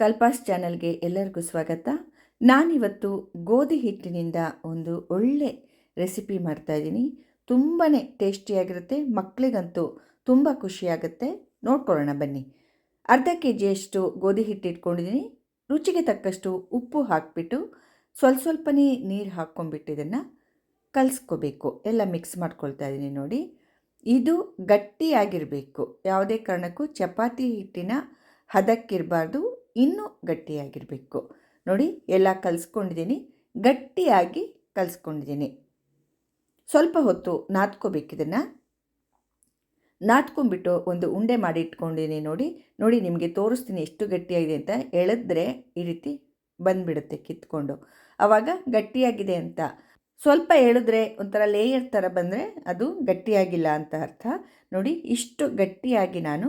ಕಲ್ಪಾಸ್ ಚಾನಲ್ಗೆ ಎಲ್ಲರಿಗೂ ಸ್ವಾಗತ. ನಾನಿವತ್ತು ಗೋಧಿ ಹಿಟ್ಟಿನಿಂದ ಒಂದು ಒಳ್ಳೆ ರೆಸಿಪಿ ಮಾಡ್ತಾಯಿದ್ದೀನಿ ತುಂಬಾ ಟೇಸ್ಟಿಯಾಗಿರುತ್ತೆ ಮಕ್ಕಳಿಗಂತೂ ತುಂಬ ಖುಷಿಯಾಗುತ್ತೆ. ನೋಡ್ಕೊಳ್ಳೋಣ ಬನ್ನಿ. ಅರ್ಧ ಕೆ ಜಿಯಷ್ಟು ಗೋಧಿ ಹಿಟ್ಟು ಇಟ್ಕೊಂಡಿದ್ದೀನಿ. ರುಚಿಗೆ ತಕ್ಕಷ್ಟು ಉಪ್ಪು ಹಾಕಿಬಿಟ್ಟು ಸ್ವಲ್ಪ ಸ್ವಲ್ಪನೇ ನೀರು ಹಾಕ್ಕೊಂಡ್ಬಿಟ್ಟು ಇದನ್ನು ಕಲಿಸ್ಕೋಬೇಕು. ಎಲ್ಲ ಮಿಕ್ಸ್ ಮಾಡ್ಕೊಳ್ತಾ ಇದ್ದೀನಿ ನೋಡಿ. ಇದು ಗಟ್ಟಿಯಾಗಿರಬೇಕು. ಯಾವುದೇ ಕಾರಣಕ್ಕೂ ಚಪಾತಿ ಹಿಟ್ಟಿನ ಹದಕ್ಕಿರಬಾರ್ದು ಇನ್ನೂ ಗಟ್ಟಿಯಾಗಿರಬೇಕು. ನೋಡಿ, ಎಲ್ಲ ಕಲಿಸ್ಕೊಂಡಿದ್ದೀನಿ. ಗಟ್ಟಿಯಾಗಿ ಕಲಿಸ್ಕೊಂಡಿದ್ದೀನಿ. ಸ್ವಲ್ಪ ಹೊತ್ತು ನಾದ್ಕೋಬೇಕು ಇದನ್ನು. ನಾದ್ಕೊಂಡ್ಬಿಟ್ಟು ಒಂದು ಉಂಡೆ ಮಾಡಿ ಇಟ್ಕೊಂಡಿದ್ದೀನಿ ನೋಡಿ. ನೋಡಿ, ನಿಮಗೆ ತೋರಿಸ್ತೀನಿ ಎಷ್ಟು ಗಟ್ಟಿಯಾಗಿದೆ ಅಂತ. ಎಳೆದ್ರೆ ಈ ರೀತಿ ಬಂದುಬಿಡುತ್ತೆ ಕಿತ್ಕೊಂಡು. ಆವಾಗ ಗಟ್ಟಿಯಾಗಿದೆ ಅಂತ. ಸ್ವಲ್ಪ ಎಳೆದ್ರೆ ಒಂಥರ ಲೇಯರ್ ಥರ ಬಂದರೆ ಅದು ಗಟ್ಟಿಯಾಗಿಲ್ಲ ಅಂತ ಅರ್ಥ. ನೋಡಿ, ಇಷ್ಟು ಗಟ್ಟಿಯಾಗಿ ನಾನು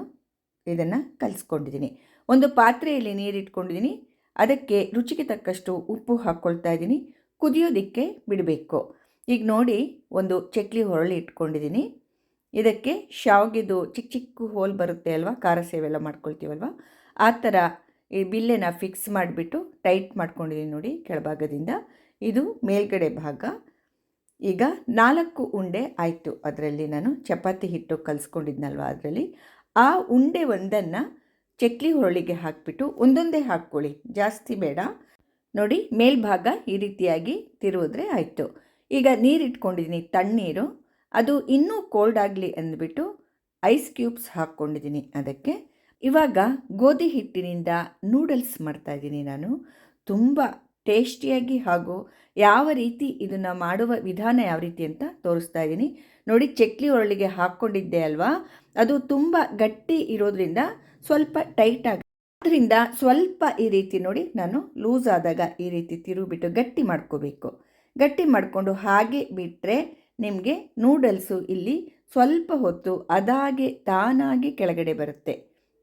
ಇದನ್ನು ಕಲಿಸ್ಕೊಂಡಿದ್ದೀನಿ. ಒಂದು ಪಾತ್ರೆಯಲ್ಲಿ ನೀರಿಟ್ಕೊಂಡಿದ್ದೀನಿ. ಅದಕ್ಕೆ ರುಚಿಗೆ ತಕ್ಕಷ್ಟು ಉಪ್ಪು ಹಾಕ್ಕೊಳ್ತಾ ಇದ್ದೀನಿ. ಕುದಿಯೋದಕ್ಕೆ ಬಿಡಬೇಕು. ಈಗ ನೋಡಿ, ಒಂದು ಚಕ್ಲಿ ಹೊರಳಿ ಇಟ್ಕೊಂಡಿದ್ದೀನಿ. ಇದಕ್ಕೆ ಶಾವಿಗೆದು ಚಿಕ್ಕ ಚಿಕ್ಕ ಹೋಲ್ ಬರುತ್ತೆ ಅಲ್ವಾ? ಖಾರ ಸೇವೆಲ್ಲ ಮಾಡ್ಕೊಳ್ತೀವಲ್ವ? ಆ ಥರ ಈ ಬಿಲ್ಲೆನ ಫಿಕ್ಸ್ ಮಾಡಿಬಿಟ್ಟು ಟೈಟ್ ಮಾಡ್ಕೊಂಡಿದ್ದೀನಿ ನೋಡಿ ಕೆಳಭಾಗದಿಂದ. ಇದು ಮೇಲ್ಗಡೆ ಭಾಗ. ಈಗ ನಾಲ್ಕು ಉಂಡೆ ಆಯಿತು ಅದರಲ್ಲಿ ನಾನು. ಚಪಾತಿ ಹಿಟ್ಟು ಕಲಿಸ್ಕೊಂಡಿದ್ನಲ್ವ ಅದರಲ್ಲಿ? ಆ ಉಂಡೆ ಒಂದನ್ನು ಚಕ್ಲಿ ಹುರುಳಿಗೆ ಹಾಕಿಬಿಟ್ಟು ಒಂದೊಂದೇ ಹಾಕ್ಕೊಳ್ಳಿ. ಜಾಸ್ತಿ ಬೇಡ. ನೋಡಿ, ಮೇಲ್ಭಾಗ ಈ ರೀತಿಯಾಗಿ ತಿರುವುದ್ರೆ ಆಯಿತು. ಈಗ ನೀರಿಟ್ಕೊಂಡಿದ್ದೀನಿ ತಣ್ಣೀರು. ಅದು ಇನ್ನೂ ಕೋಲ್ಡ್ ಆಗಲಿ ಅಂದ್ಬಿಟ್ಟು ಐಸ್ ಕ್ಯೂಬ್ಸ್ ಹಾಕ್ಕೊಂಡಿದ್ದೀನಿ ಅದಕ್ಕೆ. ಇವಾಗ ಗೋಧಿ ಹಿಟ್ಟಿನಿಂದ ನೂಡಲ್ಸ್ ಮಾಡ್ತಾಯಿದ್ದೀನಿ ನಾನು. ತುಂಬ ಟೇಸ್ಟಿಯಾಗಿ ಹಾಗೂ ಯಾವ ರೀತಿ ಇದನ್ನು ಮಾಡುವ ವಿಧಾನ ಯಾವ ರೀತಿ ಅಂತ ತೋರಿಸ್ತಾ ಇದ್ದೀನಿ ನೋಡಿ, ಚಕ್ಲಿ ಒರಳಿಗೆ ಹಾಕ್ಕೊಂಡಿದ್ದೆ ಅಲ್ವಾ? ಅದು ತುಂಬ ಗಟ್ಟಿ ಇರೋದ್ರಿಂದ ಸ್ವಲ್ಪ ಟೈಟ್ ಆಗ. ಅದರಿಂದ ಸ್ವಲ್ಪ ಈ ರೀತಿ ನೋಡಿ ನಾನು ಲೂಸ್ ಆದಾಗ ಈ ರೀತಿ ತಿರುಗಿಬಿಟ್ಟು ಗಟ್ಟಿ ಮಾಡ್ಕೋಬೇಕು. ಗಟ್ಟಿ ಮಾಡಿಕೊಂಡು ಹಾಗೆ ಬಿಟ್ಟರೆ ನಿಮಗೆ ನೂಡಲ್ಸು ಇಲ್ಲಿ ಸ್ವಲ್ಪ ಹೊತ್ತು ಅದಾಗೆ ತಾನಾಗಿ ಕೆಳಗಡೆ ಬರುತ್ತೆ.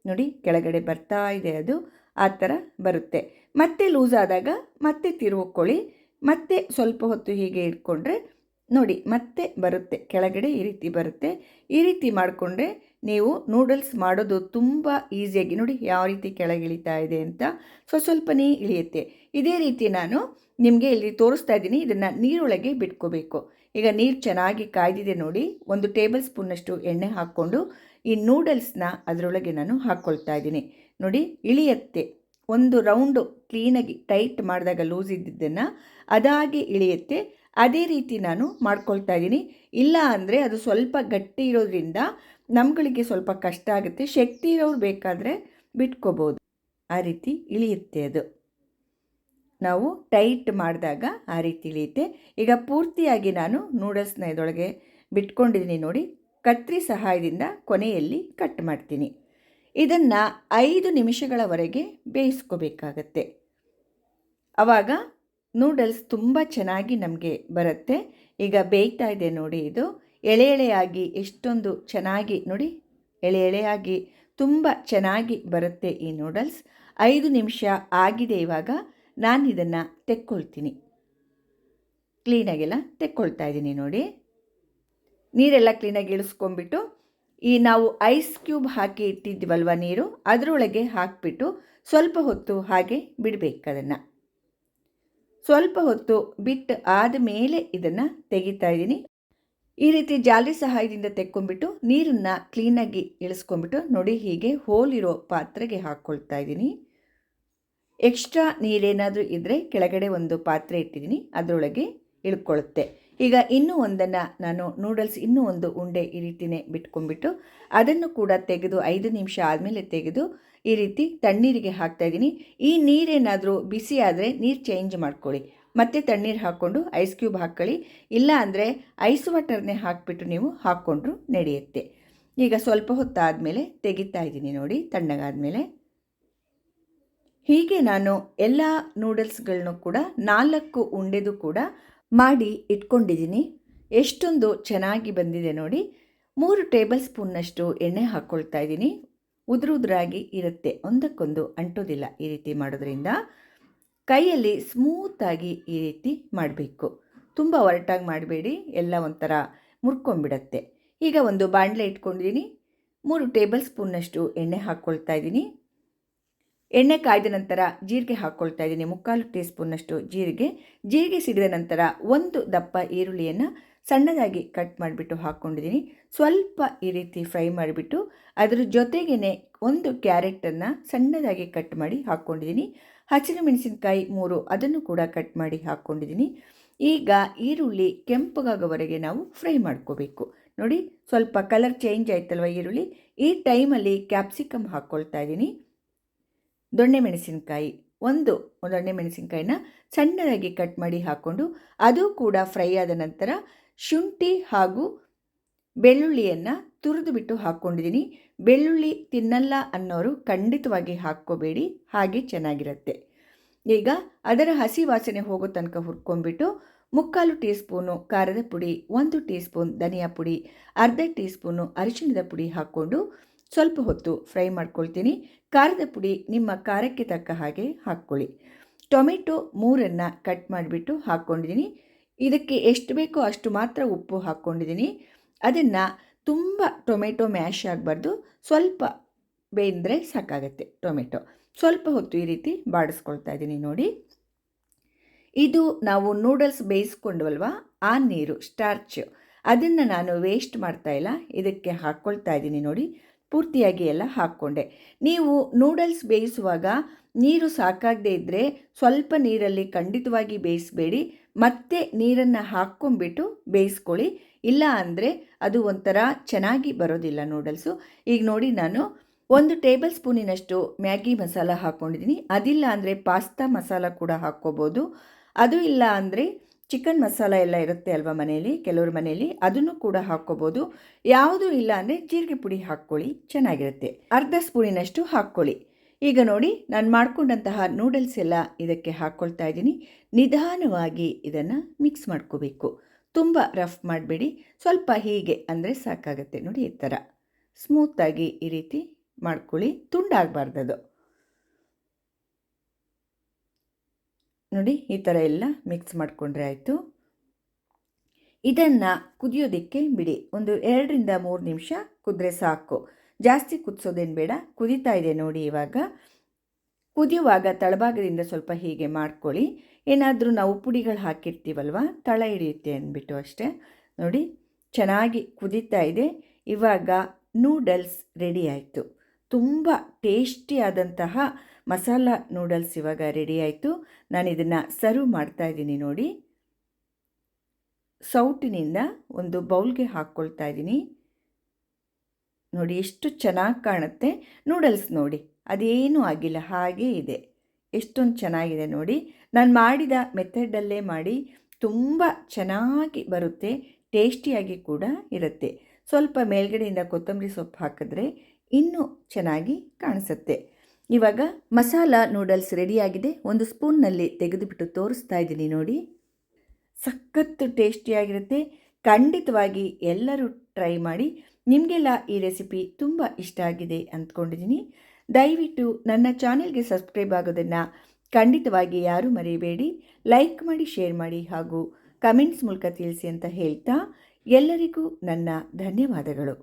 ನೋಡಿ ಕೆಳಗಡೆ ಬರ್ತಾ ಇದೆ ಅದು, ಆ ಥರ ಬರುತ್ತೆ. ಮತ್ತೆ ಲೂಸ್ ಆದಾಗ ಮತ್ತೆ ತಿರುವುಕೊಳ್ಳಿ ಮತ್ತೆ ಸ್ವಲ್ಪ ಹೊತ್ತು ಹೀಗೆ ಇಟ್ಕೊಂಡ್ರೆ ನೋಡಿ ಮತ್ತೆ ಬರುತ್ತೆ, ಕೆಳಗಡೆ ಈ ರೀತಿ ಬರುತ್ತೆ. ಈ ರೀತಿ ಮಾಡಿಕೊಂಡ್ರೆ ನೀವು ನೂಡಲ್ಸ್ ಮಾಡೋದು ತುಂಬ ಈಸಿಯಾಗಿ ನೋಡಿ ಯಾವ ರೀತಿ ಕೆಳಗಿಳಿತಾ ಇದೆ ಅಂತ ಸೊ ಸ್ವಲ್ಪನೇ ಇಳಿಯುತ್ತೆ. ಇದೇ ರೀತಿ ನಾನು ನಿಮಗೆ ಇಲ್ಲಿ ತೋರಿಸ್ತಾ ಇದ್ದೀನಿ, ಇದನ್ನು ನೀರೊಳಗೆ ಬಿಟ್ಕೋಬೇಕು. ಈಗ ನೀರು ಚೆನ್ನಾಗಿ ಕಾಯ್ದಿದೆ ನೋಡಿ, ಒಂದು ಟೇಬಲ್ ಸ್ಪೂನಷ್ಟು ಎಣ್ಣೆ ಹಾಕ್ಕೊಂಡು ಈ ನೂಡಲ್ಸ್ನ ಅದರೊಳಗೆ ನಾನು ಹಾಕ್ಕೊಳ್ತಾ ಇದ್ದೀನಿ. ನೋಡಿ, ಇಳಿಯತ್ತೆ. ಒಂದು ರೌಂಡು ಕ್ಲೀನಾಗಿ ಟೈಟ್ ಮಾಡಿದಾಗ ಲೂಸ್ ಇದ್ದಿದ್ದನ್ನು ಅದಾಗಿ ಇಳಿಯುತ್ತೆ. ಅದೇ ರೀತಿ ನಾನು ಮಾಡ್ಕೊಳ್ತಾ ಇದ್ದೀನಿ. ಇಲ್ಲ ಅಂದರೆ ಅದು ಸ್ವಲ್ಪ ಗಟ್ಟಿ ಇರೋದ್ರಿಂದ ನಮ್ಗಳಿಗೆ ಸ್ವಲ್ಪ ಕಷ್ಟ ಆಗುತ್ತೆ. ಶಕ್ತಿ ಇರೋರು ಬೇಕಾದರೆ ಬಿಟ್ಕೋಬೋದು. ಆ ರೀತಿ ಇಳಿಯುತ್ತೆ ಅದು. ನಾವು ಟೈಟ್ ಮಾಡಿದಾಗ ಆ ರೀತಿ ಇಳಿಯುತ್ತೆ. ಈಗ ಪೂರ್ತಿಯಾಗಿ ನಾನು ನೂಡಲ್ಸ್ನ ಇದೊಳಗೆ ಬಿಟ್ಕೊಂಡಿದ್ದೀನಿ ನೋಡಿ. ಕತ್ರಿ ಸಹಾಯದಿಂದ ಕೊನೆಯಲ್ಲಿ ಕಟ್ ಮಾಡ್ತೀನಿ. ಇದನ್ನು ಐದು ನಿಮಿಷಗಳವರೆಗೆ ಬೇಯಿಸ್ಕೋಬೇಕಾಗತ್ತೆ. ಆವಾಗ ನೂಡಲ್ಸ್ ತುಂಬ ಚೆನ್ನಾಗಿ ನಮಗೆ ಬರುತ್ತೆ. ಈಗ ಬೇಯ್ತಾ ಇದೆ ನೋಡಿ ಇದು. ಎಳೆ ಎಳೆಯಾಗಿ ಎಷ್ಟೊಂದು ಚೆನ್ನಾಗಿ ನೋಡಿ ಎಳೆ ಎಳೆಯಾಗಿ ತುಂಬ ಚೆನ್ನಾಗಿ ಬರುತ್ತೆ ಈ ನೂಡಲ್ಸ್ ಐದು ನಿಮಿಷ ಆಗಿದೆ ಇವಾಗ, ನಾನು ಇದನ್ನು ತೆಕ್ಕೊಳ್ತೀನಿ. ಕ್ಲೀನಾಗೆಲ್ಲ ತೆಕ್ಕೊಳ್ತಾ ಇದ್ದೀನಿ ನೋಡಿ. ನೀರೆಲ್ಲ ಕ್ಲೀನಾಗಿ ಇಳಿಸ್ಕೊಂಬಿಟ್ಟು ಈ ನಾವು ಐಸ್ ಕ್ಯೂಬ್ ಹಾಕಿ ಇಟ್ಟಿದ್ವಲ್ವ ನೀರು, ಅದರೊಳಗೆ ಹಾಕಿಬಿಟ್ಟು ಸ್ವಲ್ಪ ಹೊತ್ತು ಹಾಗೆ ಬಿಡಬೇಕು ಅದನ್ನು. ಸ್ವಲ್ಪ ಹೊತ್ತು ಬಿಟ್ಟು ಆದ ಮೇಲೆ ಇದನ್ನು ತೆಗಿತಾ ಇದ್ದೀನಿ. ಈ ರೀತಿ ಜಾಲಿ ಸಹಾಯದಿಂದ ತೆಕ್ಕೊಂಡ್ಬಿಟ್ಟು ನೀರನ್ನು ಕ್ಲೀನಾಗಿ ಇಳಿಸ್ಕೊಂಬಿಟ್ಟು ನೋಡಿ ಹೀಗೆ ಹೋಲಿರೋ ಪಾತ್ರೆಗೆ ಹಾಕ್ಕೊಳ್ತಾ ಇದ್ದೀನಿ. ಎಕ್ಸ್ಟ್ರಾ ನೀರೇನಾದರೂ ಇದ್ದರೆ ಕೆಳಗಡೆ ಒಂದು ಪಾತ್ರೆ ಇಟ್ಟಿದ್ದೀನಿ, ಅದರೊಳಗೆ ಇಳ್ಕೊಳ್ಳುತ್ತೆ ಈಗ ಇನ್ನೂ ಒಂದನ್ನು ನಾನು ನೂಡಲ್ಸ್ ಇನ್ನೂ ಒಂದು ಉಂಡೆ ಈ ರೀತಿಯೇ ಬಿಟ್ಕೊಂಡ್ಬಿಟ್ಟು ಅದನ್ನು ಕೂಡ ತೆಗೆದು ಐದು ನಿಮಿಷ ಆದಮೇಲೆ ತೆಗೆದು ಈ ರೀತಿ ತಣ್ಣೀರಿಗೆ ಹಾಕ್ತಾಯಿದ್ದೀನಿ ಈ ನೀರೇನಾದರೂ ಬಿಸಿ ಆದರೆ ನೀರು ಚೇಂಜ್ ಮಾಡ್ಕೊಳ್ಳಿ. ಮತ್ತೆ ತಣ್ಣೀರು ಹಾಕ್ಕೊಂಡು ಐಸ್ ಕ್ಯೂಬ್ ಹಾಕ್ಕೊಳ್ಳಿ. ಇಲ್ಲ ಅಂದರೆ ಐಸ್ ವಾಟರ್ನೇ ಹಾಕಿಬಿಟ್ಟು ನೀವು ಹಾಕ್ಕೊಂಡ್ರು ನಡೆಯುತ್ತೆ. ಈಗ ಸ್ವಲ್ಪ ಹೊತ್ತಾದಮೇಲೆ ತೆಗಿತಾ ಇದ್ದೀನಿ ನೋಡಿ, ತಣ್ಣಗಾದಮೇಲೆ. ಹೀಗೆ ನಾನು ಎಲ್ಲ ನೂಡಲ್ಸ್ಗಳನ್ನು ಕೂಡ ನಾಲ್ಕು ಉಂಡೆದು ಕೂಡ ಮಾಡಿ ಇಟ್ಕೊಂಡಿದ್ದೀನಿ. ಎಷ್ಟೊಂದು ಚೆನ್ನಾಗಿ ಬಂದಿದೆ ನೋಡಿ. ಮೂರು ಟೇಬಲ್ ಸ್ಪೂನ್ನಷ್ಟು ಎಣ್ಣೆ ಹಾಕ್ಕೊಳ್ತಾ ಇದ್ದೀನಿ. ಉದುರುದ್ರಾಗಿ ಇರುತ್ತೆ. ಒಂದಕ್ಕೊಂದು ಅಂಟೋದಿಲ್ಲ ಈ ರೀತಿ ಮಾಡೋದ್ರಿಂದ. ಕೈಯಲ್ಲಿ ಸ್ಮೂತಾಗಿ ಈ ರೀತಿ ಮಾಡಬೇಕು. ತುಂಬ ಒರಟಾಗಿ ಮಾಡಬೇಡಿ, ಎಲ್ಲ ಒಂಥರ ಮುರ್ಕೊಂಡ್ಬಿಡತ್ತೆ. ಈಗ ಒಂದು ಬಾಣಲೆ ಇಟ್ಕೊಂಡಿದ್ದೀನಿ ಮೂರು ಟೇಬಲ್ ಸ್ಪೂನ್ನಷ್ಟು ಎಣ್ಣೆ ಹಾಕ್ಕೊಳ್ತಾ ಇದ್ದೀನಿ ಎಣ್ಣೆ ಕಾಯ್ದ ನಂತರ ಜೀರಿಗೆ ಹಾಕ್ಕೊಳ್ತಾ ಇದ್ದೀನಿ ಮುಕ್ಕಾಲು ಟೀ ಸ್ಪೂನ್ನಷ್ಟು ಜೀರಿಗೆ. ಜೀರಿಗೆ ಸಿಡಿದ ನಂತರ ಒಂದು ದಪ್ಪ ಈರುಳ್ಳಿಯನ್ನು ಸಣ್ಣದಾಗಿ ಕಟ್ ಮಾಡಿಬಿಟ್ಟು ಹಾಕ್ಕೊಂಡಿದ್ದೀನಿ ಸ್ವಲ್ಪ ಈ ರೀತಿ ಫ್ರೈ ಮಾಡಿಬಿಟ್ಟು ಅದರ ಜೊತೆಗೇ ಒಂದು ಕ್ಯಾರೆಟನ್ನು ಸಣ್ಣದಾಗಿ ಕಟ್ ಮಾಡಿ ಹಾಕ್ಕೊಂಡಿದ್ದೀನಿ ಹಸಿರು ಮೆಣಸಿನಕಾಯಿ ಮೂರು, ಅದನ್ನು ಕೂಡ ಕಟ್ ಮಾಡಿ ಹಾಕ್ಕೊಂಡಿದ್ದೀನಿ. ಈಗ ಈರುಳ್ಳಿ ಕೆಂಪಗಾಗೋವರೆಗೆ ನಾವು ಫ್ರೈ ಮಾಡ್ಕೋಬೇಕು. ನೋಡಿ, ಸ್ವಲ್ಪ ಕಲರ್ ಚೇಂಜ್ ಆಯ್ತಲ್ವ ಈರುಳ್ಳಿ? ಈ ಟೈಮಲ್ಲಿ ಕ್ಯಾಪ್ಸಿಕಮ್ ಹಾಕ್ಕೊಳ್ತಾ ಇದ್ದೀನಿ. ದೊಣ್ಣೆ ಮೆಣಸಿನಕಾಯಿ ಒಂದು ದೊಣ್ಣೆ ಮೆಣಸಿನಕಾಯಿನ ಸಣ್ಣದಾಗಿ ಕಟ್ ಮಾಡಿ ಹಾಕ್ಕೊಂಡು, ಅದು ಕೂಡ ಫ್ರೈ ಆದ ನಂತರ ಶುಂಠಿ ಹಾಗೂ ಬೆಳ್ಳುಳ್ಳಿಯನ್ನು ತುರಿದು ಬಿಟ್ಟು ಹಾಕ್ಕೊಂಡಿದ್ದೀನಿ. ಬೆಳ್ಳುಳ್ಳಿ ತಿನ್ನಲ್ಲ ಅನ್ನೋರು ಖಂಡಿತವಾಗಿ ಹಾಕ್ಕೋಬೇಡಿ, ಹಾಗೆ ಚೆನ್ನಾಗಿರುತ್ತೆ. ಈಗ ಅದರ ಹಸಿ ವಾಸನೆ ಹೋಗೋ ತನಕ ಹುರ್ಕೊಂಡ್ಬಿಟ್ಟು ಮುಕ್ಕಾಲು ಟೀ ಸ್ಪೂನು ಖಾರದ ಪುಡಿ, ಒಂದು ಟೀ ಸ್ಪೂನ್ ಧನಿಯಾ ಪುಡಿ, ಅರ್ಧ ಟೀ ಸ್ಪೂನು ಅರಿಶಿಣದ ಪುಡಿ ಹಾಕ್ಕೊಂಡು ಸ್ವಲ್ಪ ಹೊತ್ತು ಫ್ರೈ ಮಾಡ್ಕೊಳ್ತೀನಿ. ಖಾರದ ಪುಡಿ ನಿಮ್ಮ ಖಾರಕ್ಕೆ ತಕ್ಕ ಹಾಗೆ ಹಾಕ್ಕೊಳ್ಳಿ. ಟೊಮೆಟೊ ಮೂರನ್ನು ಕಟ್ ಮಾಡಿಬಿಟ್ಟು ಹಾಕ್ಕೊಂಡಿದ್ದೀನಿ. ಇದಕ್ಕೆ ಎಷ್ಟು ಬೇಕೋ ಅಷ್ಟು ಮಾತ್ರ ಉಪ್ಪು ಹಾಕ್ಕೊಂಡಿದ್ದೀನಿ. ಅದನ್ನು ತುಂಬ ಟೊಮೆಟೊ ಮ್ಯಾಶ್ ಆಗಬಾರ್ದು. ಸ್ವಲ್ಪ ಬೇಂದರೆ ಸಾಕಾಗತ್ತೆ ಟೊಮೆಟೊ. ಸ್ವಲ್ಪ ಹೊತ್ತು ಈ ರೀತಿ ಬಾಡಿಸ್ಕೊಳ್ತಾ ಇದ್ದೀನಿ ನೋಡಿ. ಇದು ನಾವು ನೂಡಲ್ಸ್ ಬೇಯಿಸ್ಕೊಂಡ್ವಲ್ವ? ಆ ನೀರು, ಸ್ಟಾರ್ಚ್. ಅದನ್ನು ನಾನು ವೇಸ್ಟ್ ಮಾಡ್ತಾ ಇಲ್ಲ. ಇದಕ್ಕೆ ಹಾಕ್ಕೊಳ್ತಾ ಇದ್ದೀನಿ ನೋಡಿ. ಪೂರ್ತಿಯಾಗಿ ಎಲ್ಲ ಹಾಕ್ಕೊಂಡೆ. ನೀವು ನೂಡಲ್ಸ್ ಬೇಯಿಸುವಾಗ ನೀರು ಸಾಕಾಗದೆ ಇದ್ದರೆ ಸ್ವಲ್ಪ ನೀರಲ್ಲಿ ಖಂಡಿತವಾಗಿ ಬೇಯಿಸಬೇಡಿ. ಮತ್ತೆ ನೀರನ್ನು ಹಾಕ್ಕೊಂಬಿಟ್ಟು ಬೇಯಿಸ್ಕೊಳ್ಳಿ. ಇಲ್ಲ ಅಂದರೆ ಅದು ಒಂಥರ ಚೆನ್ನಾಗಿ ಬರೋದಿಲ್ಲ ನೂಡಲ್ಸು ಈಗ ನೋಡಿ ನಾನು ಒಂದು ಟೇಬಲ್ ಸ್ಪೂನಿನಷ್ಟು ಮ್ಯಾಗಿ ಮಸಾಲ ಹಾಕ್ಕೊಂಡಿದ್ದೀನಿ ಅದಿಲ್ಲ ಅಂದರೆ ಪಾಸ್ತಾ ಮಸಾಲ ಕೂಡ ಹಾಕ್ಕೋಬೋದು. ಅದು ಇಲ್ಲ ಅಂದರೆ ಚಿಕನ್ ಮಸಾಲ ಎಲ್ಲ ಇರುತ್ತೆ ಅಲ್ವಾ ಮನೆಯಲ್ಲಿ, ಕೆಲವ್ರ ಮನೆಯಲ್ಲಿ, ಅದನ್ನು ಕೂಡ ಹಾಕ್ಕೋಬೋದು. ಯಾವುದೂ ಇಲ್ಲ ಅಂದರೆ ಜೀರಿಗೆ ಪುಡಿ ಹಾಕ್ಕೊಳ್ಳಿ, ಚೆನ್ನಾಗಿರುತ್ತೆ. ಅರ್ಧ ಸ್ಪೂನಿನಷ್ಟು ಹಾಕ್ಕೊಳ್ಳಿ. ಈಗ ನೋಡಿ ನಾನು ಮಾಡ್ಕೊಂಡಂತಹ ನೂಡಲ್ಸ್ ಎಲ್ಲ ಇದಕ್ಕೆ ಹಾಕ್ಕೊಳ್ತಾ ಇದ್ದೀನಿ. ನಿಧಾನವಾಗಿ ಇದನ್ನು ಮಿಕ್ಸ್ ಮಾಡ್ಕೋಬೇಕು. ತುಂಬ ರಫ್ ಮಾಡಬೇಡಿ. ಸ್ವಲ್ಪ ಹೀಗೆ ಅಂದರೆ ಸಾಕಾಗುತ್ತೆ ನೋಡಿ ಈ ಥರ ಸ್ಮೂತಾಗಿ ಈ ರೀತಿ ಮಾಡ್ಕೊಳ್ಳಿ. ತುಂಡಾಗಬಾರ್ದದು ನೋಡಿ ಈ ಥರ ಎಲ್ಲ ಮಿಕ್ಸ್ ಮಾಡಿಕೊಂಡ್ರೆ ಆಯಿತು. ಇದನ್ನು ಕುದಿಯೋದಕ್ಕೆ ಬಿಡಿ. ಒಂದು ಎರಡರಿಂದ ಮೂರು ನಿಮಿಷ ಕುದ್ರೆ ಸಾಕು. ಜಾಸ್ತಿ ಕುದಿಸೋದೇನು ಬೇಡ. ಕುದೀತಾ ಇದೆ ನೋಡಿ ಇವಾಗ. ಕುದಿಯುವಾಗ ತಳಭಾಗದಿಂದ ಸ್ವಲ್ಪ ಹೀಗೆ ಮಾಡ್ಕೊಳ್ಳಿ. ಏನಾದರೂ ನಾವು ಪುಡಿಗಳು ಹಾಕಿರ್ತೀವಲ್ವ? ತಳ ಹಿಡಿಯುತ್ತೆ ಅಂದ್ಬಿಟ್ಟು ಅಷ್ಟೇ. ನೋಡಿ, ಚೆನ್ನಾಗಿ ಕುದೀತಾ ಇದೆ. ಇವಾಗ ನೂಡಲ್ಸ್ ರೆಡಿ ಆಯಿತು. ತುಂಬ ಟೇಸ್ಟಿಯಾದಂತಹ ಮಸಾಲ ನೂಡಲ್ಸ್ ಇವಾಗ ರೆಡಿ ಆಯಿತು. ನಾನು ಇದನ್ನು ಸರ್ವ್ ಮಾಡ್ತಾ ಇದ್ದೀನಿ ನೋಡಿ. ಸೌಟಿನಿಂದ ಒಂದು ಬೌಲ್ಗೆ ಹಾಕ್ಕೊಳ್ತಾ ಇದ್ದೀನಿ. ನೋಡಿ, ಎಷ್ಟು ಚೆನ್ನಾಗಿ ಕಾಣುತ್ತೆ. ನೂಡಲ್ಸ್ ನೋಡಿ, ಅದೇನೂ ಆಗಿಲ್ಲ, ಹಾಗೇ ಇದೆ. ಎಷ್ಟೊಂದು ಚೆನ್ನಾಗಿದೆ ನೋಡಿ. ನಾನು ಮಾಡಿದ ಮೆಥಡಲ್ಲೇ ಮಾಡಿ ತುಂಬ ಚೆನ್ನಾಗಿ ಬರುತ್ತೆ, ಟೇಸ್ಟಿಯಾಗಿ ಕೂಡ ಇರುತ್ತೆ. ಸ್ವಲ್ಪ ಮೇಲ್ಗಡೆಯಿಂದ ಕೊತ್ತಂಬರಿ ಸೊಪ್ಪು ಹಾಕಿದ್ರೆ ಇನ್ನೂ ಚೆನ್ನಾಗಿ ಕಾಣಿಸುತ್ತೆ. ಇವಾಗ ಮಸಾಲ ನೂಡಲ್ಸ್ ರೆಡಿಯಾಗಿದೆ. ಒಂದು ಸ್ಪೂನ್ನಲ್ಲಿ ತೆಗೆದುಬಿಟ್ಟು ತೋರಿಸ್ತಾ ಇದ್ದೀನಿ ನೋಡಿ. ಸಖತ್ತು ಟೇಸ್ಟಿಯಾಗಿರುತ್ತೆ. ಖಂಡಿತವಾಗಿ ಎಲ್ಲರೂ ಟ್ರೈ ಮಾಡಿ. ನಿಮಗೆಲ್ಲ ಈ ರೆಸಿಪಿ ತುಂಬ ಇಷ್ಟ ಆಗಿದೆ ಅಂದ್ಕೊಂಡಿದ್ದೀನಿ. ದಯವಿಟ್ಟು ನನ್ನ ಚಾನೆಲ್ಗೆ ಸಬ್ಸ್ಕ್ರೈಬ್ ಆಗೋದನ್ನು ಖಂಡಿತವಾಗಿ ಯಾರೂ ಮರೆಯಬೇಡಿ ಲೈಕ್ ಮಾಡಿ, ಶೇರ್ ಮಾಡಿ ಹಾಗೂ ಕಮೆಂಟ್ಸ್ ಮೂಲಕ ತಿಳಿಸಿ ಅಂತ ಹೇಳ್ತಾ ಎಲ್ಲರಿಗೂ ನನ್ನ ಧನ್ಯವಾದಗಳು.